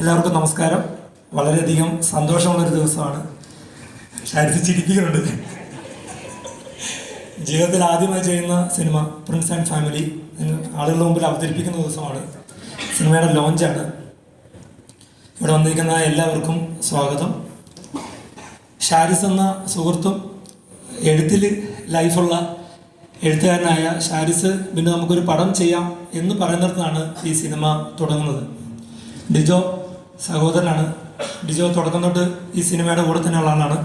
എല്ലാവർക്കും നമസ്കാരം. വളരെയധികം സന്തോഷമുള്ളൊരു ദിവസമാണ്. ഷാരിസ് ചിരിപ്പിക്കുന്നുണ്ട്. ജീവിതത്തിൽ ആദ്യമായി ചെയ്യുന്ന സിനിമ പ്രിൻസ് ആൻഡ് ഫാമിലി ആളുകളുടെ മുമ്പിൽ അവതരിപ്പിക്കുന്ന ദിവസമാണ്. സിനിമയുടെ ലോഞ്ചാണ് ഇവിടെ വന്നിരിക്കുന്ന എല്ലാവർക്കും സ്വാഗതം. ഷാരിസ് എന്ന സുഹൃത്തും എഴുത്തിൽ ലൈഫുള്ള എഴുത്തുകാരനായ ഷാരിസ് പിന്നെ നമുക്കൊരു പടം ചെയ്യാം എന്ന് പറയുന്നിടത്താണ് ഈ സിനിമ തുടങ്ങുന്നത്. ഡിജോ സഹോദരനാണ്. ഡിജോ തുടക്കം തൊട്ട് ഈ സിനിമയുടെ കൂടെ തന്നെയുള്ള ആളാണ്.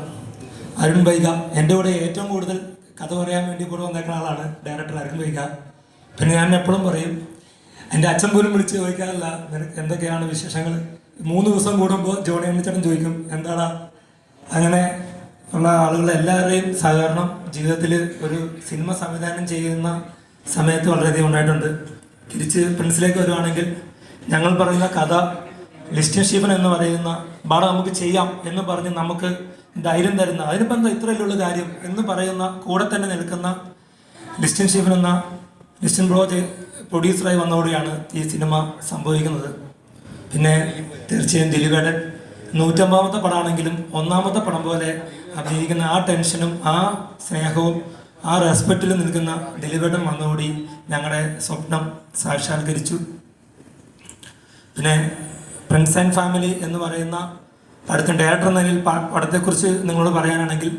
അരുൺ ബൈഗ എന്റെ കൂടെ ഏറ്റവും കൂടുതൽ കഥ പറയാൻ വേണ്ടി കൂടെ വന്നേക്കുന്ന ആളാണ് ഡയറക്ടർ അരുൺ ബൈഗ. പിന്നെ ഞാൻ എപ്പോഴും പറയും എന്റെ അച്ഛൻ പോലും വിളിച്ച് ചോദിക്കാറില്ല എന്തൊക്കെയാണ് വിശേഷങ്ങൾ? മൂന്ന് ദിവസം കൂടുമ്പോൾ ജോണി അണ്ണിച്ചേട്ടൻ ചോദിക്കും എന്താടാ? അങ്ങനെ ഉള്ള ആളുകളെ എല്ലാവരുടെയും സഹകരണം ജീവിതത്തിൽ ഒരു സിനിമ സംവിധാനം ചെയ്യുന്ന സമയത്ത് വളരെയധികം ഉണ്ടായിട്ടുണ്ട്. തിരിച്ച് പ്രിൻസിലേക്ക് വരുവാണെങ്കിൽ ഞങ്ങൾ പറയുന്ന കഥ ലിസ്റ്റൻ സ്റ്റീഫൻ എന്ന് പറയുന്ന ബാട നമുക്ക് ചെയ്യാം എന്ന് പറഞ്ഞ് നമുക്ക് ധൈര്യം തരുന്ന അതിന് എന്താ ഇത്രയല്ലുള്ള കാര്യം എന്ന് പറയുന്ന കൂടെ തന്നെ നിൽക്കുന്ന ലിസ്റ്റൻ സ്റ്റീഫൻ എന്ന ലിസ്റ്റൻ ബ്രോ പ്രൊഡ്യൂസറായി വന്നതോടെയാണ് ഈ സിനിമ സംഭവിക്കുന്നത്. പിന്നെ തീർച്ചയായും ദിലീപേടൻ നൂറ്റമ്പതാമത്തെ പടമാണെങ്കിലും ഒന്നാമത്തെ പടം പോലെ അഭിനയിക്കുന്ന ആ ടെൻഷനും ആ സ്നേഹവും ആ റെസ്പെക്റ്റിലും നിൽക്കുന്ന ദിലീപേടൻ വന്നതോടി ഞങ്ങളുടെ സ്വപ്നം സാക്ഷാത്കരിച്ചു. പിന്നെ ഫ്രണ്ട്സ് ആൻഡ് ഫാമിലി എന്ന് പറയുന്ന അടുത്ത ഡയറക്ടർ എന്ന നിലയിൽ പടത്തെക്കുറിച്ച് നിങ്ങളോട് പറയാനാണെങ്കിൽ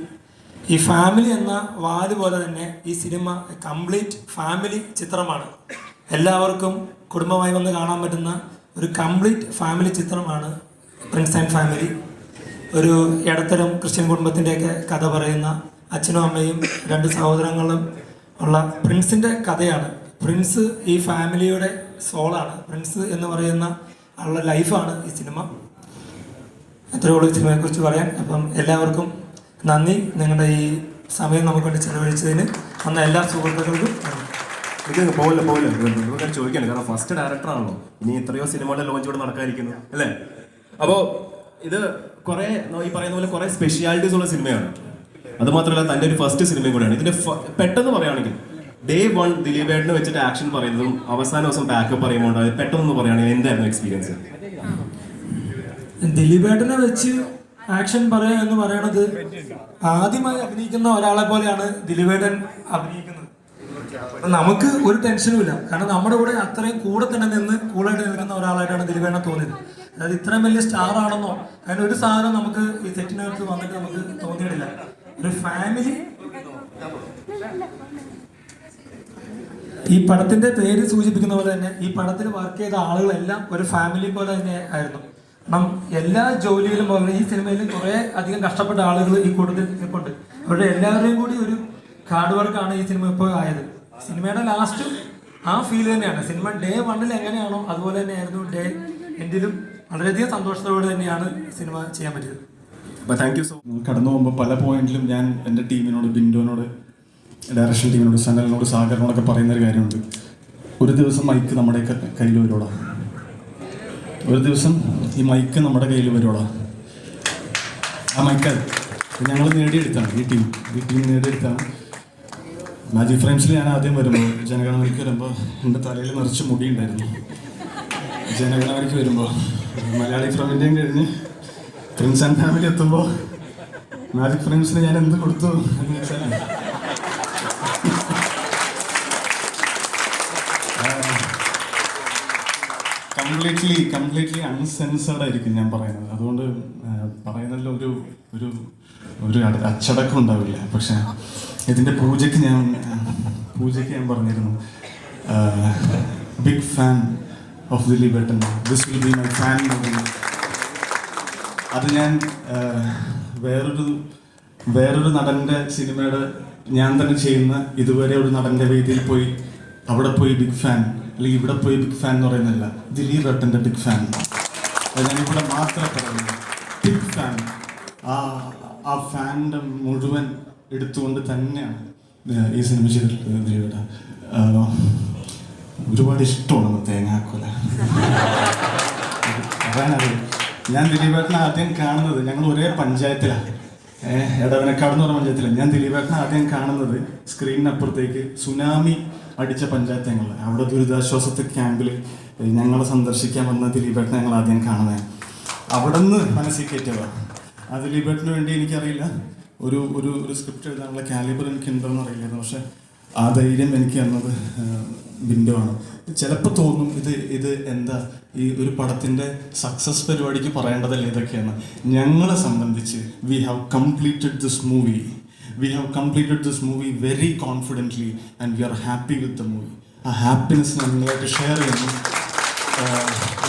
ഈ ഫാമിലി എന്ന വാൽ പോലെ തന്നെ ഈ സിനിമ കംപ്ലീറ്റ് ഫാമിലി ചിത്രമാണ്. എല്ലാവർക്കും കുടുംബമായി വന്ന് കാണാൻ പറ്റുന്ന ഒരു കംപ്ലീറ്റ് ഫാമിലി ചിത്രമാണ് പ്രിൻസ് ആൻഡ് ഫാമിലി ഒരു ഇടത്തരം ക്രിസ്ത്യൻ കുടുംബത്തിന്റെയൊക്കെ കഥ പറയുന്ന അച്ഛനും അമ്മയും രണ്ട് സഹോദരങ്ങളും ഉള്ള പ്രിൻസിന്റെ കഥയാണ്. പ്രിൻസ് ഈ ഫാമിലിയുടെ സോളാണ് പ്രിൻസ് എന്ന് പറയുന്ന ആളുടെ ലൈഫാണ് ഈ സിനിമ. അത്രയേ ഉള്ളൂ സിനിമയെക്കുറിച്ച് പറയാൻ. അപ്പം എല്ലാവർക്കും നന്ദി. നിങ്ങളുടെ ഈ സമയം നമുക്ക് വേണ്ടി ചെലവഴിച്ചതിന് വന്ന എല്ലാ സുഹൃത്തുക്കൾക്കും ഇത് പോകില്ല പോകില്ല നിങ്ങൾക്ക് ചോദിക്കാണ്. കാരണം ഫസ്റ്റ് ഡയറക്ടറാണല്ലോ ഇനി എത്രയോ സിനിമകളുടെ ലോഞ്ച് ഇവിടെ നടക്കാതിരിക്കുന്നു അല്ലേ? അപ്പോൾ ഇത് കുറെ ഈ പറയുന്ന പോലെ കുറേ സ്പെഷ്യാലിറ്റീസ് ഉള്ള സിനിമയാണ്. അത് മാത്രമല്ല തന്റെ ഒരു ഫസ്റ്റ് സിനിമയും കൂടെയാണ്. ഇതിന്റെ പെട്ടെന്ന് പറയുകയാണെങ്കിൽ ഡേ വൺ ദിലീപേട്ടനെ വെച്ചിട്ട് ആക്ഷൻ പറയുന്നതും അവസാന ദിവസം ബാക്കപ്പ് പറയുമ്പോൾ പെട്ടെന്ന് പറയുകയാണെങ്കിൽ എന്തായിരുന്നു എക്സ്പീരിയൻസ് ദിലീപേട്ടനെ വെച്ച് ആക്ഷൻ പറയുക എന്ന് പറയണത് ആദ്യമായി അഭിനയിക്കുന്ന ഒരാളെ പോലെയാണ് ദിലീപേട്ടൻ അഭിനയിക്കുന്നത്. നമുക്ക് ഒരു ടെൻഷനും ഇല്ല. കാരണം നമ്മുടെ കൂടെ അത്രയും കൂടെ തന്നെ നിന്ന് കൂളായിട്ട് നിൽക്കുന്ന ഒരാളായിട്ടാണ് ദിലീപേട്ടനെ തോന്നിയത്. അതായത് ഇത്രയും വലിയ സ്റ്റാർ ആണെന്നോ അതിന് ഒരു സാധനം നമുക്ക് ഈ സെറ്റിനകത്ത് വന്നിട്ട് നമുക്ക് തോന്നിയിട്ടില്ല. ഒരു ഫാമിലി ഈ പടത്തിന്റെ പേര് സൂചിപ്പിക്കുന്ന പോലെ തന്നെ ഈ പടത്തിൽ വർക്ക് ചെയ്ത ആളുകളെല്ലാം ഒരു ഫാമിലി പോലെ തന്നെ ആയിരുന്നു. കാരണം എല്ലാ ജോലിയിലും പോലെ ഈ സിനിമയിലും കുറെ അധികം കഷ്ടപ്പെട്ട ആളുകൾ ഈ കൂട്ടത്തിൽ നിൽപ്പുണ്ട്. അവരുടെ എല്ലാവരുടെയും കൂടി ഒരു ഹാർഡ് വർക്കാണ് ഈ സിനിമ ഇപ്പോൾ ആയത്. സിനിമയുടെ ലാസ്റ്റ് ആ ഫീൽ തന്നെയാണ്. സിനിമ ഡേ വണ്ണിൽ എങ്ങനെയാണോ അതുപോലെ തന്നെയായിരുന്നു ഡേ എൻഡിലും വളരെയധികം സന്തോഷത്തോടെ തന്നെയാണ് സിനിമ ചെയ്യാൻ പറ്റിയത്. അപ്പൊ താങ്ക് യു സോ കടന്നു പോകുമ്പോൾ പല പോയിന്റിലും ഞാൻ എന്റെ ടീമിനോട് ബിൻഡോനോട് ഡയറക്ഷൻ ടീമിനോട് സഹകരണമൊക്കെ പറയുന്ന ഒരു കാര്യമുണ്ട്. ഒരു ദിവസം മൈക്ക് നമ്മുടെ കയ്യിൽ വരുവോടാ? ഒരു ദിവസം ഈ മൈക്ക് നമ്മുടെ കയ്യിൽ വരുവോടാ? ആ മൈക്ക് ഞങ്ങൾ നേടിയെടുത്താണ് ഈ ടീം ഈ ടീം നേടിയെടുത്താണ്. മാജിക് ഫ്രെയിംസിൽ ഞാൻ ആദ്യം വരുമ്പോൾ ജനഗണമനയ്ക്ക് വരുമ്പോൾ എന്റെ തലയിൽ നിറച്ച് മുടി ഉണ്ടായിരുന്നു. ജനഗണമനയ്ക്ക് വരുമ്പോൾ മലയാളി ഫ്രമിന്റെയും കഴിഞ്ഞ് പ്രിൻസ് ആൻഡ് ഫാമിലി എത്തുമ്പോൾ മാജിക് ഫ്രെയിംസിന് ഞാൻ എന്ത് കൊടുത്തു എന്ന് വെച്ചാൽ കംപ്ലീറ്റ്ലി കംപ്ലീറ്റ്ലി അൺസെൻസേർഡ് ആയിരിക്കും ഞാൻ പറയുന്നത്. അതുകൊണ്ട് പറയുന്നതിൽ ഒരു ഒരു ഒരു അച്ചടക്കം ഉണ്ടാവില്ല. പക്ഷെ ഇതിന്റെ പൂജയ്ക്ക് ഞാൻ പൂജയ്ക്ക് ഞാൻ പറഞ്ഞിരുന്നു. Big fan of the ലിബേട്ടൻ this will be my fan അത് ഞാൻ വേറൊരു വേറൊരു നടന്റെ സിനിമയുടെ ഞാൻ തന്നെ ചെയ്യുന്ന ഇതുവരെ ഒരു നടന്റെ വേദിയിൽ പോയി അവിടെ പോയി ബിഗ് ഫാൻ അല്ലെങ്കിൽ ഇവിടെ പോയി ബിഗ് ഫാൻ എന്ന് പറയുന്നില്ല ദിലീപ് ഏട്ടന്റെ ബിഗ് ഫാൻ ഞാനിവിടെ മാത്രം പറയുന്നു ബിഗ് ഫാൻ ആ ആ ഫാന്റെ മുഴുവൻ എടുത്തുകൊണ്ട് തന്നെയാണ് ഈ സിനിമ ചെയ്തിട്ടുള്ളത് ദിലീപേട്ട. ഒരുപാട് ഇഷ്ടമാണ് തേങ്ങാക്കൊല. പറയാനറിയാം ഞാൻ ദിലീപേട്ടനെ ആദ്യം കാണുന്നത് ഞങ്ങൾ ഒരേ പഞ്ചായത്തിലാണ് ഏഹ് എടവനക്കാട് എന്ന് പറഞ്ഞ പഞ്ചായത്തിലാണ് ഞാൻ ദിലീപേട്ടനെ ആദ്യം കാണുന്നത് സ്ക്രീനിനപ്പുറത്തേക്ക് സുനാമി അടിച്ച പഞ്ചായത്ത് ഞങ്ങൾ അവിടെ ദുരിതാശ്വാസത്തെ ക്യാമ്പിൽ ഞങ്ങളെ സന്ദർശിക്കാൻ വന്ന ദിലീപേട്ടനെ ഞങ്ങൾ ആദ്യം കാണുന്നത് അവിടെ നിന്ന് മനസ്സിൽ കയറ്റിയതാണ് ആ ദിലീപേട്ടന് വേണ്ടി എനിക്കറിയില്ല. ഒരു ഒരു ഒരു സ്ക്രിപ്റ്റ് എഴുതാനുള്ള കാലിബർ എനിക്ക് ഉണ്ടോയെന്ന് അറിയില്ലായിരുന്നു. പക്ഷെ ആ ധൈര്യം എനിക്ക് തന്നത് ബിൻഡോ ആണ്. ചിലപ്പോൾ തോന്നും ഇത് ഇത് എന്താ ഈ ഒരു പടത്തിന്റെ സക്സസ് പരിപാടിക്ക് പറയേണ്ടതല്ല ഇതൊക്കെയാണ്. ഞങ്ങളെ സംബന്ധിച്ച് we have completed this movie we have completed this movie very confidently and we are happy with the movie ആ ഹാപ്പിനെസ് നിങ്ങളായിട്ട് ഷെയർ ചെയ്യുന്നു.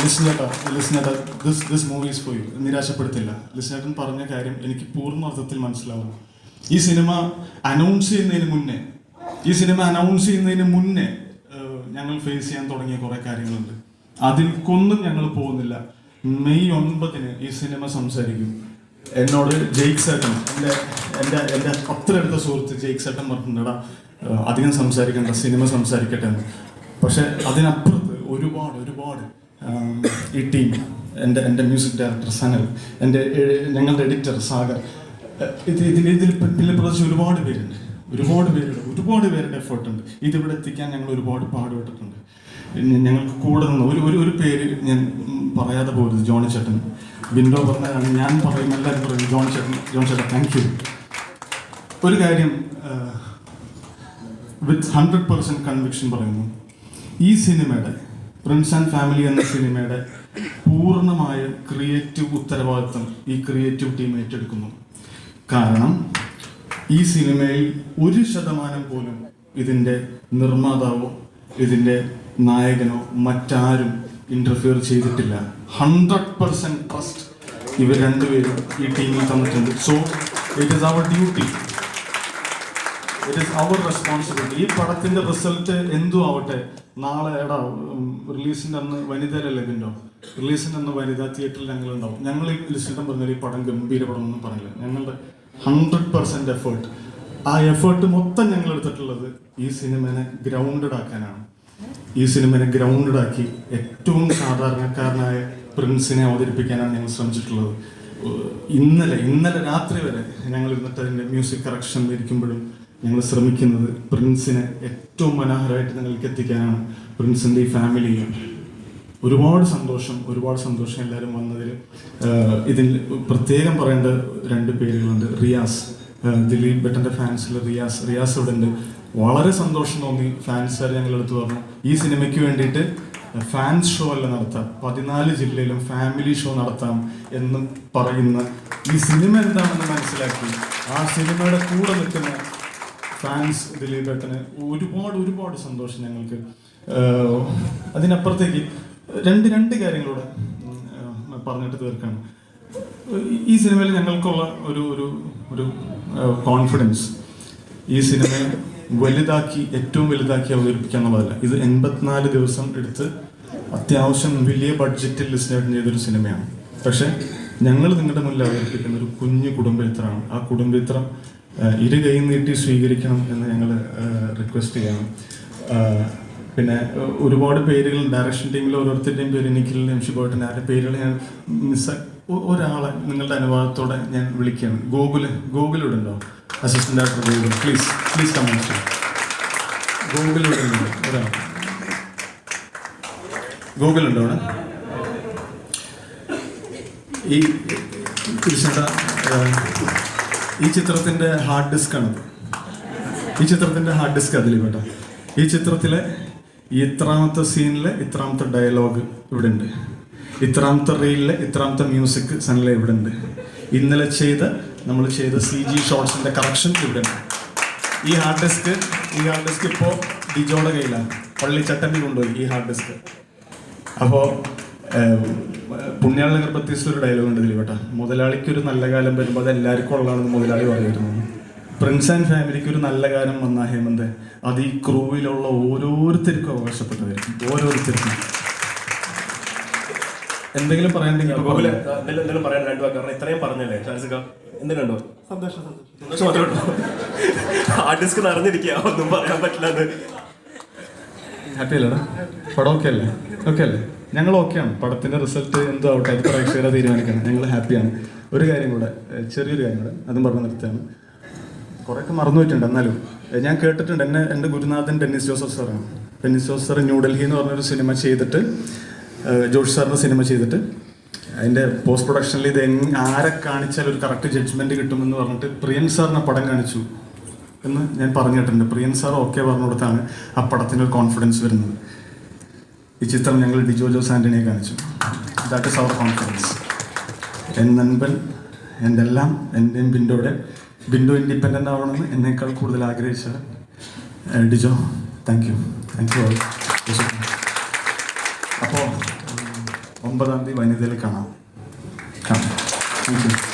ലിസ്നേട്ട ലിസ്നേട്ട this this movies for you നിരാശപ്പെടുത്തില്ല. ലിസ്നേട്ടൻ പറഞ്ഞ കാര്യം എനിക്ക് പൂർണ അർത്ഥത്തിൽ മനസ്സിലാവും ഈ സിനിമ അനൗൺസ് ചെയ്യുന്നതിന് മുന്നേ ഈ സിനിമ അനൗൺസ് ചെയ്യുന്നതിന് മുന്നേ ഞങ്ങൾ ഫേസ് ചെയ്യാൻ തുടങ്ങിയ കുറേ കാര്യങ്ങളുണ്ട്. അതിൽക്കൊന്നും ഞങ്ങൾ പോകുന്നില്ല. മെയ് ഒൻപതിന് ഈ സിനിമ സംസാരിക്കും. എന്നോട് ജെയ്ക് സേട്ടൻ എന്റെ എന്റെ എന്റെ അത്ര അടുത്ത സുഹൃത്ത് ജെയ്ക് സേട്ടൻ പറഞ്ഞിട്ടുണ്ടടാ അധികം സംസാരിക്കേണ്ട സിനിമ സംസാരിക്കട്ടെ എന്ന്. പക്ഷെ അതിനപ്പുറത്ത് ഒരുപാട് ഒരുപാട് ഈ ടീം എന്റെ എന്റെ മ്യൂസിക് ഡയറക്ടർ സനൽ എന്റെ ഞങ്ങളുടെ എഡിറ്റർ സാഗർ ഇത് ഇതിൽ ഇതിൽ പിന്നിൽ പ്രദേശം ഒരുപാട് പേരുണ്ട്. ഒരുപാട് പേരുടെ ഒരുപാട് പേരുടെ എഫേർട്ട് ഉണ്ട് ഇതിവിടെ എത്തിക്കാൻ ഞങ്ങൾ ഒരുപാട് പാടുപെട്ടിട്ടുണ്ട്. ഞങ്ങൾക്ക് കൂടെ നിന്ന് ഒരു ഒരു പേര് ഞാൻ പറയാതെ പോകരുത് ജോണി ചേട്ടൻ. വിൻഡോ പറഞ്ഞ ഞാൻ പറയും എല്ലാവരും പറയും ജോൺ ചേട്ടൻ ജോൺ ചേട്ടൻ താങ്ക് യു ഒരു കാര്യം വിത്ത് ഹൺഡ്രഡ് പെർസെന്റ് കൺവിക്ഷൻ പറയുന്നു. ഈ സിനിമയുടെ പ്രിൻസ് ആൻഡ് ഫാമിലി എന്ന സിനിമയുടെ പൂർണമായ ക്രിയേറ്റീവ് ഉത്തരവാദിത്വം ഈ ക്രിയേറ്റീവ് ടീം ഏറ്റെടുക്കുന്നു. കാരണം ഈ സിനിമയിൽ ഒരു ശതമാനം പോലും ഇതിന്റെ നിർമ്മാതാവോ ഇതിന്റെ നായകനോ മറ്റാരും ഇന്റർഫിയർ ചെയ്തിട്ടില്ല. ഹൺഡ്രഡ് പെർസെന്റ് ട്രസ്റ്റ് ഇവർ രണ്ടുപേരും ഈ ടീമിൽ തന്നിട്ടുണ്ട്. So it is our duty it is our responsibility ഈ പടത്തിന്റെ റിസൾട്ട് എന്തു ആവട്ടെ? നാളെ എടാ റിലീസിന്റെ അന്ന് വനിതയിലല്ലേ ഇതിന്റെ റിലീസിന്റെ അന്ന് വനിതാ തിയേറ്ററിൽ ഞങ്ങൾ ഉണ്ടാവും ഞങ്ങൾ ഈ ലിസ്റ്റിട്ടം പറഞ്ഞാൽ ഈ പടം ഗംഭീര പടം ഒന്നും പറയില്ല. ഞങ്ങളുടെ ഹൺഡ്രഡ് പെർസെന്റ് എഫേർട്ട് ആ എഫേർട്ട് മൊത്തം ഞങ്ങൾ എടുത്തിട്ടുള്ളത് ഈ സിനിമനെ ഗ്രൗണ്ടഡ് ആക്കാനാണ്. ഈ സിനിമയെ ഗ്രൗണ്ടഡ് ആക്കി ഏറ്റവും സാധാരണക്കാരനായ പ്രിൻസിനെ അവതരിപ്പിക്കാനാണ് ഞങ്ങൾ ശ്രമിച്ചിട്ടുള്ളത്. ഇന്നലെ ഇന്നലെ രാത്രി വരെ ഞങ്ങൾ ഇരുന്നിട്ട് അതിന്റെ മ്യൂസിക് കറക്ഷൻ ഇരിക്കുമ്പോഴും ഞങ്ങൾ ശ്രമിക്കുന്നത് പ്രിൻസിനെ ഏറ്റവും മനോഹരമായിട്ട് നിങ്ങൾക്ക് എത്തിക്കാനാണ് പ്രിൻസിന്റെ ഈ ഫാമിലിയും ഒരുപാട് സന്തോഷം ഒരുപാട് സന്തോഷം എല്ലാവരും വന്നതിൽ. ഇതിൽ പ്രത്യേകം പറയേണ്ട രണ്ട് പേരുകളുണ്ട്. റിയാസ്. ദിലീപ് ഭട്ടന്റെ ഫാൻസിൽ റിയാസ് റിയാസ് ഇവിടെ ഉണ്ട്. വളരെ സന്തോഷം തോന്നി. ഫാൻസുകാർ ഞങ്ങളെടുത്ത് പറഞ്ഞു ഈ സിനിമയ്ക്ക് വേണ്ടിയിട്ട് ഫാൻസ് ഷോ അല്ല നടത്താം. പതിനാല് ജില്ലയിലും ഫാമിലി ഷോ നടത്താം എന്ന് പറയുന്ന ഈ സിനിമ എന്താണെന്ന് മനസ്സിലാക്കി. ആ സിനിമയുടെ കൂടെ നിൽക്കുന്ന ഫാൻസ് ദിലീപ് ഏട്ടന് ഒരുപാട് ഒരുപാട് സന്തോഷം ഞങ്ങൾക്ക്. അതിനപ്പുറത്തേക്ക് രണ്ട് രണ്ട് കാര്യങ്ങളൂടെ പറഞ്ഞിട്ട് തീർക്കാണ്. ഈ സിനിമയിൽ ഞങ്ങൾക്കുള്ള ഒരു ഒരു ഒരു കോൺഫിഡൻസ് ഈ സിനിമയെ വലുതാക്കി ഏറ്റവും വലുതാക്കി അവതരിപ്പിക്കുക എന്നുള്ളതല്ല ഇത് എൺപത്തിനാല് ദിവസം എടുത്ത് അത്യാവശ്യം വലിയ ബഡ്ജറ്റിൽ ലിസ്റ്റായിട്ട് ചെയ്തൊരു സിനിമയാണ്. പക്ഷെ ഞങ്ങൾ നിങ്ങളുടെ മുന്നിൽ അവതരിപ്പിക്കുന്ന ഒരു കുഞ്ഞു കുടുംബചിത്രമാണ് ആ കുടുംബചിത്രം ഇരു കൈ നീട്ടി സ്വീകരിക്കണം എന്ന് ഞങ്ങൾ റിക്വസ്റ്റ് ചെയ്യണം പിന്നെ ഒരുപാട് പേരുകൾ ഡയറക്ഷൻ ടീമിൽ ഓരോരുത്തരുടെയും പേര് നിഖിലിന്റെയും ഷിബോട്ടിന്റെ ആരുടെ പേരുകൾ ഞാൻ മിസ് ഒരാളെ നിങ്ങളുടെ അനുവാദത്തോടെ ഞാൻ വിളിക്കുകയാണ് ഗോകുൽ ഗോകുൽ ഉണ്ടോ assistant director Gokul please please comments Gokul ഇവിടെ ഉണ്ടോ ഒരാൾ. ഗൂഗിൾ ഉണ്ടോ അവിടെ? ഈ കൃഷ്ണ ഈ ചിത്രത്തിന്റെ ഹാർഡ് ഡിസ്ക് ആണ്. ഈ ചിത്രത്തിന്റെ ഹാർഡ് ഡിസ്ക് അതിൽ കേട്ടോ. ഈ ചിത്രത്തിലെ ഇത്രാമത്തെ സീനിലെ ഇത്രാമത്തെ ഡയലോഗ് ഇവിടെ ഉണ്ട്. ഇത്രാമത്തെ റീലിലെ ഇത്രാമത്തെ മ്യൂസിക് സനിലെ ഇവിടെ ഉണ്ട് ഇന്നലെ ചെയ്ത നമ്മൾ ചെയ്ത സി ജി ഷോർട്സിന്റെ കറക്ഷൻ ഇവിടെ ഉണ്ട് ഈ ഹാർഡ് ഡിസ്ക് ഈ ഹാർഡ് ഡിസ്ക് ഇപ്പോൾ ഡിജോയുടെ കയ്യിലാണ്. പള്ളി ചട്ടമ്പി കൊണ്ടുപോയി ഈ ഹാർഡ് ഡിസ്ക് അപ്പോൾ പുണ്യാള ഗർഭത്തീസിൽ ഒരു ഡയലോഗ് ഉണ്ട് ഇതിൽ മുതലാളിക്ക് ഒരു നല്ല കാലം വരുമ്പോൾ അത് എല്ലാവർക്കും ഉള്ളതാണെന്ന് മുതലാളി പറയുന്നു. പ്രിൻസ് ആൻഡ് ഫാമിലിക്ക് ഒരു നല്ല കാലം വന്ന ഹേമന്ത്. അത് ഈ ക്രൂവിലുള്ള ഓരോരുത്തർക്കും അവകാശപ്പെട്ടവരും. ഓരോരുത്തർക്കും. എന്തെങ്കിലും പറയാൻ എന്തെങ്കിലും പറയാൻ രണ്ടു വാക്ക് കാരണം ഇത്രയും പറഞ്ഞല്ലേ? ഷാസിക എന്തിനുണ്ടോ സന്തോഷം സന്തോഷം ഹാർഡ് ഡിസ്ക് നിറഞ്ഞിരിക്കുക ഒന്നും പറയാൻ പറ്റില്ല ഹാപ്പി അല്ലേടാ പടം ഓക്കെ അല്ലേ? ഓക്കെ അല്ലേ? ഞങ്ങൾ ഓക്കെയാണ് പടത്തിന്റെ റിസൾട്ട് എന്തോ ആവട്ടെ അത് പ്രേക്ഷകരെ തീരുമാനിക്കണം. ഞങ്ങൾ ഹാപ്പിയാണ് ഒരു കാര്യം കൂടെ ചെറിയൊരു കാര്യം കൂടെ അതും പറഞ്ഞ് നിർത്തുകയാണ്. കുറേയൊക്കെ മറന്നു പോയിട്ടുണ്ട് എന്നാലും. ഞാൻ കേട്ടിട്ടുണ്ട് എന്നെ എന്റെ ഗുരുനാഥൻ ഡെന്നിസ് ജോസഫ് സാറാണ് ഡെന്നിസ് ജോസഫ് സാർ ന്യൂഡൽഹി എന്ന് പറഞ്ഞൊരു സിനിമ ചെയ്തിട്ട് ജോഷ് സാറിന്റെ സിനിമ ചെയ്തിട്ട്. അതിന്റെ പോസ്റ്റ് പ്രൊഡക്ഷനിൽ ഇത് ആരെ കാണിച്ചാൽ ഒരു കറക്റ്റ് ജഡ്ജ്മെന്റ് കിട്ടുമെന്ന് പറഞ്ഞിട്ട് പ്രിയൻ സാറിനെ പടം കാണിച്ചു എന്ന് ഞാൻ പറഞ്ഞിട്ടുണ്ട്. പ്രിയൻ സാർ ഓക്കെ പറഞ്ഞു കൊടുത്താണ് ആ പടത്തിന് ഒരു കോൺഫിഡൻസ് വരുന്നത്. ഈ ചിത്രം ഞങ്ങൾ ഡിജോ ജോസ് ആന്റണിയെ കാണിച്ചു. ദാറ്റ് ഇസ് അവർ കോൺഫിഡൻസ് എൻ നൻപൻ എന്റെ എല്ലാം എന്റെയും ബിൻഡോയുടെ ബിൻഡോ ഇൻഡിപെൻഡന്റ് ആവണമെന്ന് എന്നേക്കാൾ കൂടുതൽ ആഗ്രഹിച്ച Dijo. Thank you thank you അപ്പോൾ ഒമ്പതാം തീയതി വനിതയിൽ കാണാം. കാണാം.